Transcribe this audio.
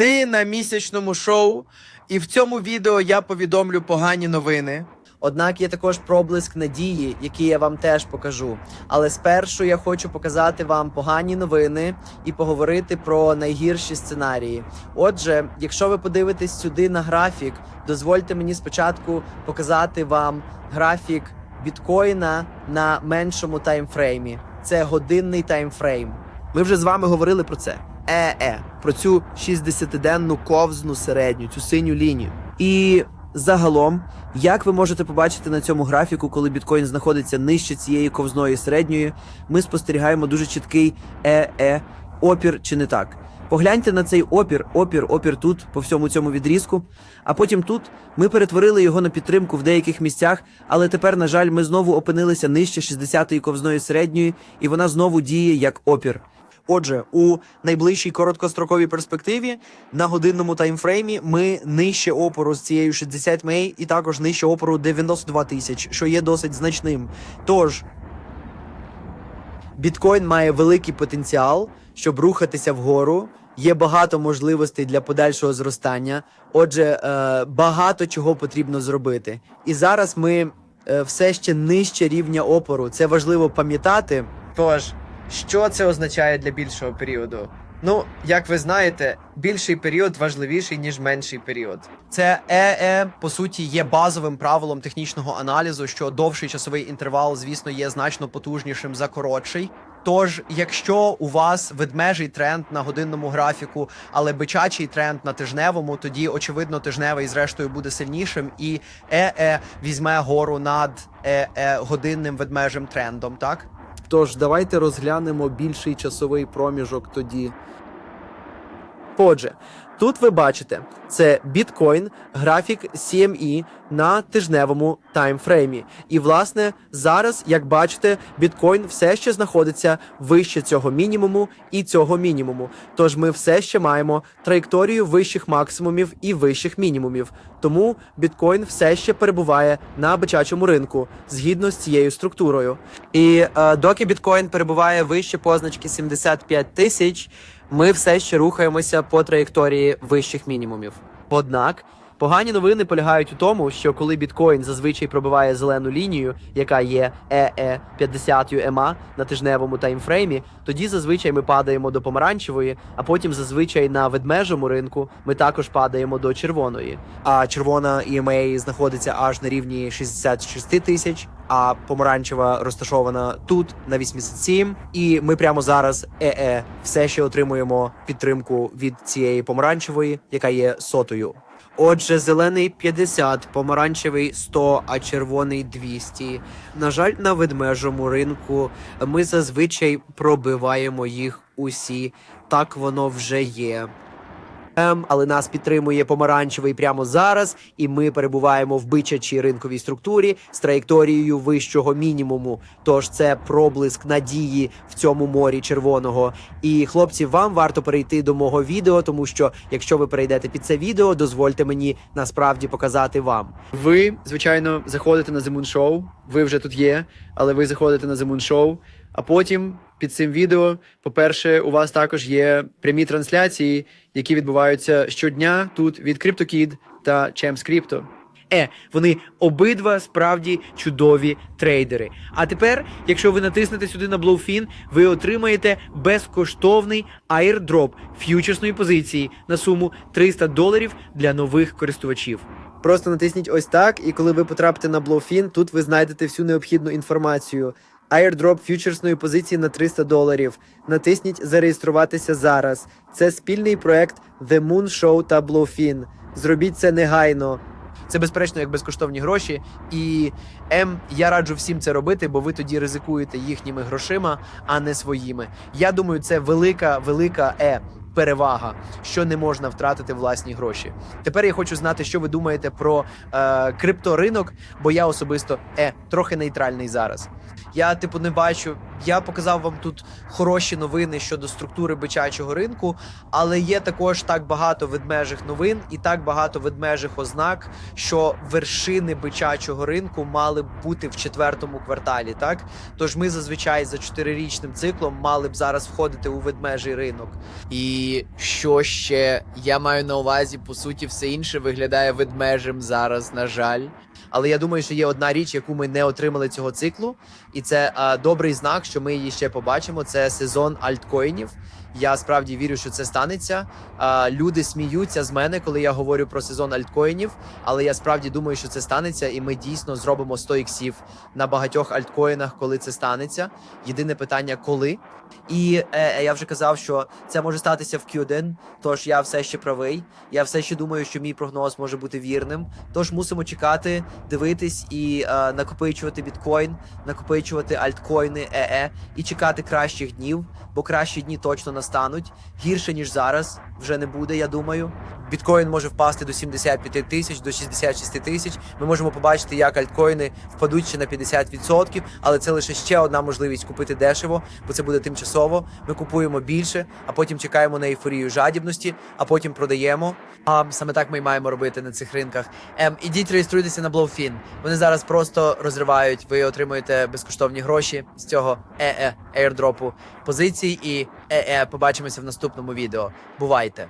Ти на місячному шоу, і в цьому відео я повідомлю погані новини. Однак є також проблиск надії, який я вам теж покажу. Але спершу я хочу показати вам погані новини і поговорити про найгірші сценарії. Отже, якщо ви подивитесь сюди на графік, дозвольте мені спочатку показати вам графік біткоїна на меншому таймфреймі. Це годинний таймфрейм. Ми вже з вами говорили про це. Е-е, про цю 60-денну ковзну середню, цю синю лінію. І загалом, як ви можете побачити на цьому графіку, коли біткоін знаходиться нижче цієї ковзної середньої, ми спостерігаємо дуже чіткий е-е опір чи не так. Погляньте на цей опір, опір, опір тут, по всьому цьому відрізку. А потім тут ми перетворили його на підтримку в деяких місцях, але тепер, на жаль, ми знову опинилися нижче 60-ї ковзної середньої, і вона знову діє як опір. Отже, у найближчій короткостроковій перспективі на годинному таймфреймі ми нижче опору з цією 60 мей і також нижче опору 92 тисяч, що є досить значним. Тож Біткоін має великий потенціал, щоб рухатися вгору. Є багато можливостей для подальшого зростання. Отже, е, багато чого потрібно зробити. І зараз ми е, все ще нижче рівня опору. Це важливо пам'ятати. Тож, що це означає для більшого періоду? Ну, як ви знаєте, більший період важливіший, ніж менший період. Це ЕЕ, по суті, є базовим правилом технічного аналізу, що довший часовий інтервал, звісно, є значно потужнішим за коротший. Тож, якщо у вас ведмежий тренд на годинному графіку, але бичачий тренд на тижневому, тоді очевидно тижневий зрештою буде сильнішим, і ЕЕ візьме гору над ЕЕ годинним ведмежим трендом, так? Тож давайте розглянемо більший часовий проміжок тоді. Отже, тут ви бачите, це біткоін, графік CME на тижневому таймфреймі. І власне зараз, як бачите, біткоін все ще знаходиться вище цього мінімуму і цього мінімуму. Тож ми все ще маємо траєкторію вищих максимумів і вищих мінімумів. Тому біткоін все ще перебуває на бичачому ринку згідно з цією структурою. І е, доки біткоін перебуває вище позначки 75 тисяч, ми все ще рухаємося по траєкторії вищих мінімумів. Однак погані новини полягають у тому, що коли біткоін зазвичай пробиває зелену лінію, яка є ЕЕ 50 ЕМА на тижневому таймфреймі, тоді зазвичай ми падаємо до помаранчевої, а потім зазвичай на ведмежому ринку ми також падаємо до червоної. А червона EMA знаходиться аж на рівні 66 тисяч. А помаранчева розташована тут на 87. І ми прямо зараз ЕЕ все ще отримуємо підтримку від цієї помаранчевої, яка є сотою. Отже, зелений 50, помаранчевий 100, а червоний 200. На жаль, на ведмежому ринку ми зазвичай пробиваємо їх усі. Так воно вже є. Ем, але нас підтримує помаранчевий прямо зараз, і ми перебуваємо в бичачій ринковій структурі з траєкторією вищого мінімуму. Тож це проблиск надії в цьому морі червоного. І хлопці, вам варто перейти до мого відео, тому що якщо ви перейдете під це відео, дозвольте мені насправді показати вам. Ви, звичайно, заходите на Moon Show, ви вже тут є, але ви заходите на Moon Show, а потім під цим відео, по-перше, у вас також є прямі трансляції, які відбуваються щодня тут від CryptoKid та Champs Crypto. Е, вони обидва справді чудові трейдери. А тепер, якщо ви натиснете сюди на Blowfin, ви отримаєте безкоштовний airdrop ф'ючерсної позиції на суму 300 доларів для нових користувачів. Просто натисніть ось так, і коли ви потрапите на Blowfin, тут ви знайдете всю необхідну інформацію. Airdrop фьючерсної позиції на 300 доларів. Натисніть зареєструватися зараз. Це спільний проект The Moon Show та Blowfin. Зробіть це негайно. Це безперечно як безкоштовні гроші. І М, я раджу всім це робити, бо ви тоді ризикуєте їхніми грошима, а не своїми. Я думаю, це велика, велика е. Перевага, що не можна втратити власні гроші. Тепер я хочу знати, що ви думаєте про е, крипторинок, бо я особисто е трохи нейтральний зараз. Я, типу, не бачу. Я показав вам тут хороші новини щодо структури бичачого ринку, але є також так багато ведмежих новин і так багато ведмежих ознак, що вершини бичачого ринку мали б бути в четвертому кварталі. Так тож ми зазвичай за чотирирічним циклом мали б зараз входити у ведмежий ринок. І Що ще я маю на увазі, по суті, все інше виглядає ведмежим зараз, на жаль. Але я думаю, що є одна річ, яку ми не отримали цього циклу, і це а, добрий знак, що ми її ще побачимо. Це сезон альткоїнів. Я справді вірю, що це станеться. А, люди сміються з мене, коли я говорю про сезон альткоїнів, але я справді думаю, що це станеться, і ми дійсно зробимо 100 іксів на багатьох альткоїнах, коли це станеться. Єдине питання, коли. І е, я вже казав, що це може статися в Q1, тож я все ще правий. Я все ще думаю, що мій прогноз може бути вірним. Тож мусимо чекати, дивитись і е, накопичувати біткоін, накопичувати альткоїни, ЕЕ і чекати кращих днів, бо кращі дні точно настануть. Гірше ніж зараз вже не буде. Я думаю. Біткоін може впасти до 75 тисяч, до 66 тисяч. Ми можемо побачити, як альткоїни впадуть ще на 50%, але це лише ще одна можливість купити дешево, бо це буде тимчасово. Ми купуємо більше, а потім чекаємо на ейфорію жадібності, а потім продаємо. А саме так ми й маємо робити на цих ринках. Ем, ідіть реєструйтеся на Blowfin. Вони зараз просто розривають. Ви отримуєте безкоштовні гроші з цього ЕЕ airdropу позицій і ЕЕ. Побачимося в наступному відео. Бувайте!